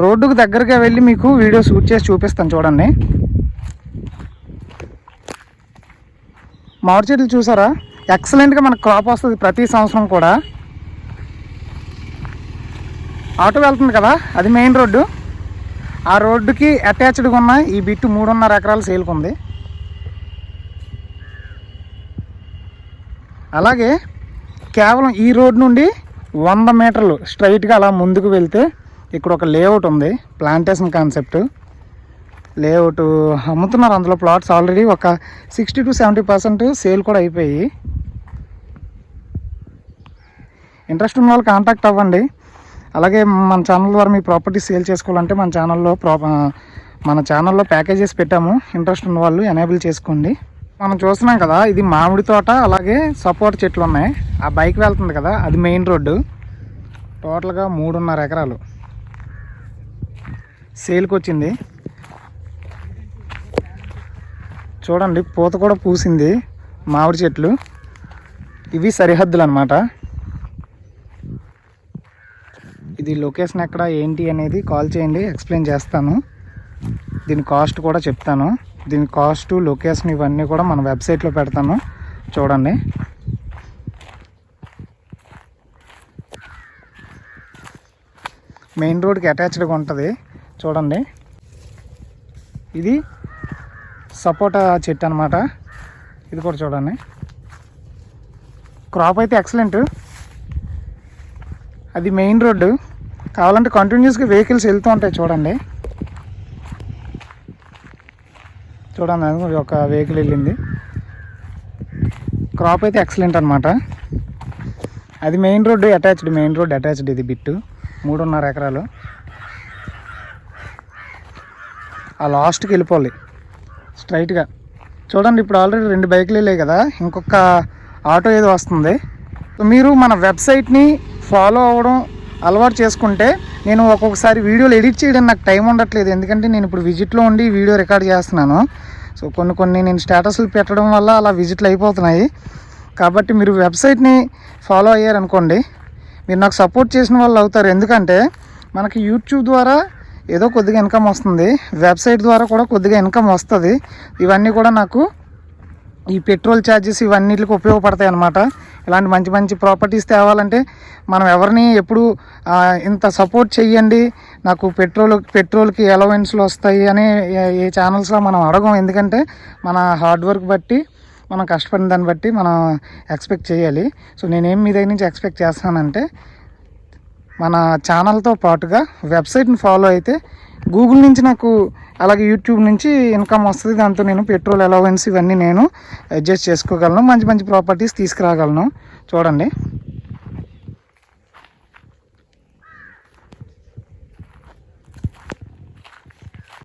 రోడ్డుకు దగ్గరగా వెళ్ళి మీకు వీడియో షూట్ చేసి చూపిస్తాను చూడండి. మామిడి చెట్లు చూసారా? ఎక్సలెంట్గా మనకు క్రాప్ వస్తుంది ప్రతి సంవత్సరం కూడా. ఆటో వెళ్తుంది కదా? అది మెయిన్ రోడ్డు. ఆ రోడ్డుకి అటాచ్డ్గా ఉన్న ఈ బిట్టు మూడున్నర ఎకరాలు సేల్కుంది అలాగే కేవలం ఈ రోడ్ నుండి వంద మీటర్లు స్ట్రైట్గా అలా ముందుకు వెళ్తే ఇక్కడ ఒక లేఅవుట్ ఉంది ప్లాంటేషన్ కాన్సెప్ట్ లేఅవుట్ అమ్ముతున్నారు అందులో ప్లాట్స్ ఆల్రెడీ ఒక sixty two seventy percent sale కూడా అయిపోయి. ఇంట్రెస్ట్ ఉన్న వాళ్ళు కాంటాక్ట్ అవ్వండి. అలాగే మన ఛానల్ ద్వారా మీ ప్రాపర్టీ సేల్ చేసుకోవాలంటే మన ఛానల్లో మన ఛానల్లో ప్యాకేజెస్ పెట్టాము. ఇంట్రెస్ట్ ఉన్న వాళ్ళు ఎనేబుల్ చేసుకోండి. మనం చూస్తున్నాం కదా ఇది మామిడి తోట అలాగే సపోర్ట్ చెట్లు ఉన్నాయి. ఆ బైక్ వెళ్తుంది కదా అది మెయిన్ రోడ్డు. టోటల్గా మూడున్నర ఎకరాలు. సేల్కి వచ్చింది చూడండి పూత కూడా పూసింది మామిడి చెట్లు. ఇవి సరిహద్దులు అనమాట ఇది లొకేషన్ ఎక్కడ ఏంటి అనేది కాల్ చేయండి ఎక్స్ప్లెయిన్ చేస్తాను. దీని కాస్ట్ కూడా చెప్తాను. దీని కాస్ట్ లొకేషన్ ఇవన్నీ కూడా మన వెబ్సైట్లో పెడతాను. చూడండి. మెయిన్ రోడ్కి అటాచ్డ్గా ఉంటుంది. చూడండి. ఇది సపోటా చెట్టు అనమాట ఇది కూడా చూడండి. క్రాప్ అయితే ఎక్సలెంట్ అది మెయిన్ రోడ్డు. కావాలంటే కంటిన్యూస్గా వెహికల్స్ వెళ్తూ ఉంటాయి చూడండి. చూడండి అది ఒక వెహికల్ వెళ్ళింది. క్రాప్ అయితే ఎక్సలెంట్ అనమాట అది main road attached main road attached ఇది బిట్టు. మూడున్నర ఎకరాలు. ఆ లాస్ట్కి వెళ్ళిపోవాలి. స్ట్రైట్గా చూడండి ఇప్పుడు ఆల్రెడీ రెండు బైకులు వెళ్ళాయి కదా. ఇంకొక ఆటో ఏదో వస్తుంది. సో మీరు మన వెబ్సైట్ని ఫాలో అవ్వడం అలవాటు చేసుకుంటే నేను ఒక్కొక్కసారి వీడియోలు ఎడిట్ చేయడం నాకు టైం ఉండట్లేదు. ఎందుకంటే నేను ఇప్పుడు విజిట్లో ఉండి వీడియో రికార్డ్ చేస్తున్నాను. సో కొన్ని కొన్ని నేను స్టేటస్లు పెట్టడం వల్ల అలా విజిట్లు అయిపోతున్నాయి. కాబట్టి మీరు వెబ్సైట్ని ఫాలో అయ్యారనుకోండి మీరు నాకు సపోర్ట్ చేసిన వాళ్ళు అవుతారు. ఎందుకంటే మనకి యూట్యూబ్ ద్వారా ఏదో కొద్దిగా ఇన్కమ్ వస్తుంది. వెబ్సైట్ ద్వారా కూడా కొద్దిగా ఇన్కమ్ వస్తుంది. ఇవన్నీ కూడా నాకు ఈ పెట్రోల్ ఛార్జెస్ ఇవన్నిటికి ఉపయోగపడతాయి అన్నమాట. ఇలాంటి మంచి మంచి ప్రాపర్టీస్ తేవాలంటే మనం ఎవరిని ఎప్పుడు ఇంత సపోర్ట్ చేయండి నాకు పెట్రోల్ పెట్రోల్కి అలవెన్స్లు వస్తాయి అని ఏ- ఏ ఛానల్స్లో మనం అడగం. ఎందుకంటే మన హార్డ్ వర్క్ బట్టి మనం కష్టపడిన దాన్ని బట్టి మనం ఎక్స్పెక్ట్ చేయాలి సో నేనేం మీ దగ్గర నుంచి ఎక్స్పెక్ట్ చేస్తానంటే మన ఛానల్తో పాటుగా వెబ్సైట్ని ఫాలో అయితే గూగుల్ నుంచి నాకు అలాగే యూట్యూబ్ నుంచి ఇన్కమ్ వస్తుంది. దాంతో నేను పెట్రోల్ అలవెన్స్ ఇవన్నీ నేను అడ్జస్ట్ చేసుకోగలను. మంచి మంచి ప్రాపర్టీస్ తీసుకురాగలను. చూడండి.